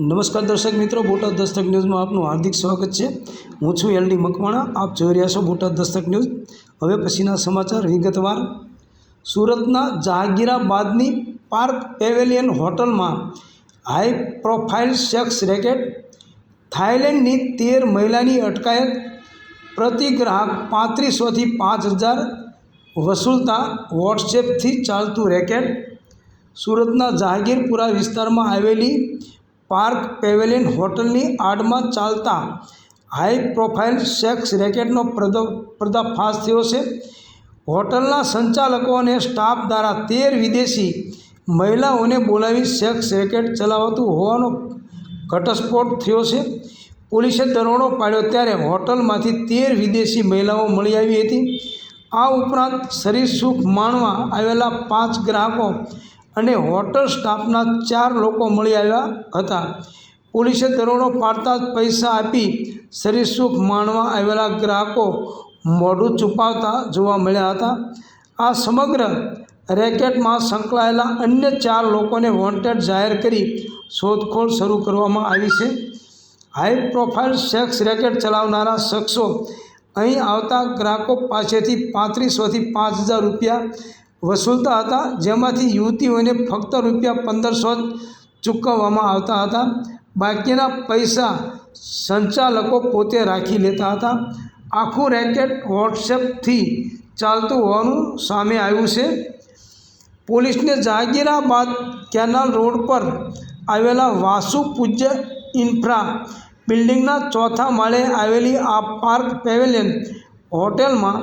નમસ્કાર દર્શક મિત્રો, બોટાદ દસ્તક ન્યૂઝમાં આપનું હાર્દિક સ્વાગત છે. હું છું એલડી મકવાણા, આપ જોઈ રહ્યા છો બોટાદ દસ્તક ન્યૂઝ. હવે પછીના સમાચાર વિગતવાર. સુરતના જહાંગીરાબાદની પાર્ક પેવેલિયન હોટલમાં હાઈ પ્રોફાઇલ સેક્સ રેકેટ. થાઇલેન્ડની તેર મહિલાની અટકાયત. પ્રતિ ગ્રાહક પાંત્રીસોથી પાંચ હજાર. વસૂલતા વોટ્સએપથી ચાલતું રેકેટ. સુરતના જહાંગીરપુરા વિસ્તારમાં આવેલી પાર્ક પેવેલિયન હોટલની આડમાં ચાલતા હાઈ પ્રોફાઇલ સેક્સ રેકેટનો પર્દો, પર્દાફાશ થયો છે. હોટલના સંચાલકો અને સ્ટાફ દ્વારા તેર વિદેશી મહિલાઓને બોલાવી સેક્સ રેકેટ ચલાવતું હોવાનો ઘટસ્ફોટ થયો છે. પોલીસે દરોડો પાડ્યો ત્યારે હોટલમાંથી તેર વિદેશી મહિલાઓ મળી આવી હતી. આ ઉપરાંત શરીર સુખ માણવા આવેલા પાંચ ગ્રાહકો અને હોટલ સ્ટાફના ચાર લોકો મળી આવ્યા હતા. પોલીસે દરોડો પાડતા જ પૈસા આપી સરીસૂપ માણવા આવેલા ગ્રાહકો મોઢું છુપાવતા જોવા મળ્યા હતા. આ સમગ્ર રેકેટમાં સંકળાયેલા અન્ય ચાર લોકોને વોન્ટેડ જાહેર કરી શોધખોળ શરૂ કરવામાં આવી છે. હાઈ પ્રોફાઇલ સેક્સ રેકેટ ચલાવનારા શખ્સો અહીં આવતા ગ્રાહકો પાસેથી પાંત્રીસોથી પાંચ હજાર રૂપિયા વસૂલતા હતા. જેમાંથી યુવતીઓને ફક્ત રૂપિયા પંદરસો જ ચૂકવવામાં આવતા હતા. બાકીના પૈસા સંચાલકો પોતે રાખી લેતા હતા. આખું રેકેટ વોટ્સએપથી ચાલતું હોવાનું સામે આવ્યું છે. પોલીસને જહાંગીરાબાદ કેનાલ રોડ પર આવેલા વાસુ પૂજ્ય ઇન્ફ્રા બિલ્ડિંગના ચોથા માળે આવેલી આ પાર્ક પેવેલિયન હોટેલમાં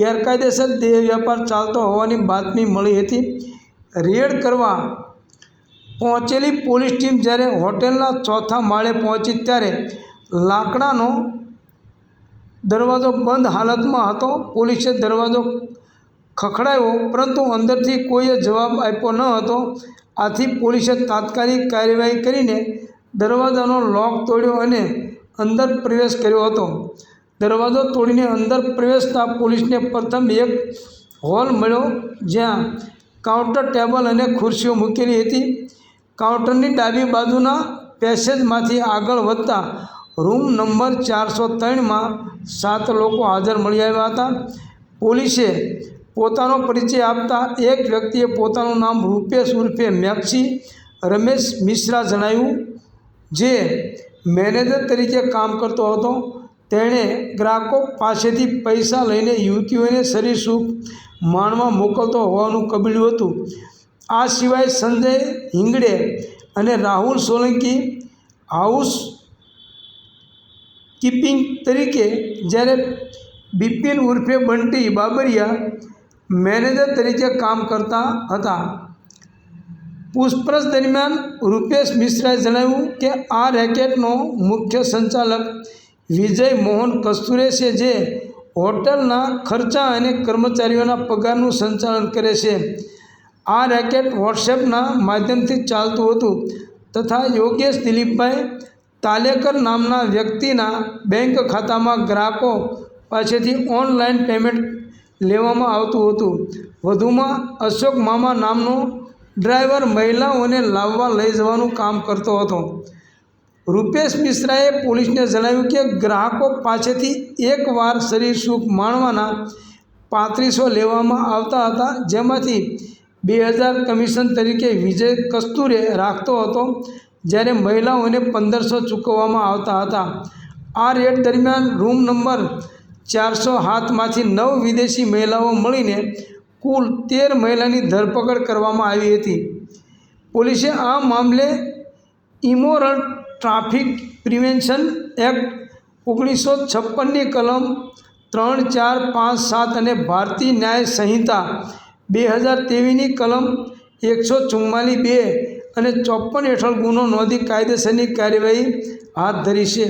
ગેરકાયદેસર દેહ વ્યાપાર ચાલતો હોવાની બાતમી મળી હતી. રેડ કરવા પહોંચેલી પોલીસ ટીમ જ્યારે હોટેલના ચોથા માળે પહોંચી ત્યારે લાકડાનો દરવાજો બંધ હાલતમાં હતો. પોલીસે દરવાજો ખખડાયો, પરંતુ અંદરથી કોઈએ જવાબ આપ્યો ન હતો. આથી પોલીસે તાત્કાલિક કાર્યવાહી કરીને દરવાજાનો લોક તોડ્યો અને અંદર પ્રવેશ કર્યો હતો. દરવાજો તોડીને અંદર પ્રવેશતા પોલીસને પ્રથમ એક હોલ મળ્યો જ્યાં કાઉન્ટર ટેબલ અને ખુરશીઓ મૂકેલી હતી. કાઉન્ટરની ડાબી બાજુના પેસેજમાંથી આગળ વધતા રૂમ નંબર ચારસો ત્રણમાં સાત લોકો હાજર મળી આવ્યા હતા. પોલીસે પોતાનો પરિચય આપતા એક વ્યક્તિએ પોતાનું નામ રૂપેશ ઉર્ફે મેક્સી રમેશ મિશ્રા જણાવ્યું, જે મેનેજર તરીકે કામ કરતો હતો. તેણે ગ્રાહકો પાસેથી પૈસા લઈને યુવતીઓને સરીસૂપ માણવા મોકલતો હોવાનું કબૂલ્યું હતું. આ સિવાય સંજય હિંગડે અને રાહુલ સોલંકી હાઉસ કીપિંગ તરીકે જ્યારે બિપિન ઉર્ફે બંટી બાબરિયા મેનેજર તરીકે કામ કરતા હતા. પૂછપરછ દરમિયાન રૂપેશ મિશ્રાએ જણાવ્યું કે આ રેકેટનો મુખ્ય સંચાલક વિજય મોહન કસ્તુરે છે, જે હોટલના ખર્ચા અને કર્મચારીઓના પગારનું સંચાલન કરે છે. આ રેકેટ વોટ્સએપના માધ્યમથી ચાલતું હતું તથા યોગેશ દિલીપભાઈ તાલેકર નામના વ્યક્તિના બેંક ખાતામાં ગ્રાહકો પાસેથી ઓનલાઈન પેમેન્ટ લેવામાં આવતું હતું. વધુમાં અશોક મામા નામનો ડ્રાઈવર મહિલાઓને લાવવા લઈ જવાનું કામ કરતો હતો. રૂપેશ મિશ્રાએ પોલીસને જણાવ્યું કે ગ્રાહકો પાસેથી એકવાર શરીર સુખ માણવાના પાંત્રીસો લેવામાં આવતા હતા, જેમાંથી બે હજાર કમિશન તરીકે વિજય કસ્તુરે રાખતો હતો, જ્યારે મહિલાઓને પંદરસો ચૂકવવામાં આવતા હતા. આ રેડ દરમિયાન રૂમ નંબર ચારસો હાથમાંથી નવ વિદેશી મહિલાઓ મળીને કુલ તેર મહિલાની ધરપકડ કરવામાં આવી હતી. પોલીસે આ મામલે ઇમોરલ ટ્રાફિક પ્રિવેન્શન એક્ટ ઓગણીસો છપ્પનની કલમ ત્રણ, ચાર, પાંચ, સાત અને ભારતીય ન્યાય સંહિતા બે હજાર તેવીસની કલમ એકસો ચુમ્માલીસ બે અને ચોપન હેઠળ ગુનો નોંધી કાયદેસરની કાર્યવાહી હાથ ધરી છે.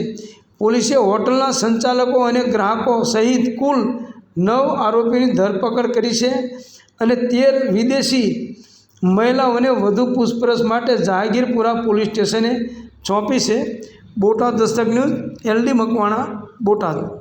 પોલીસે હોટલના સંચાલકો અને ગ્રાહકો સહિત કુલ નવ આરોપીની ધરપકડ કરી છે અને તેર વિદેશી મહિલાઓને વધુ પૂછપરછ માટે જહાંગીરપુરા પોલીસ સ્ટેશને સોંપી છે. Botad Dastak news, L D Makwana, Botad.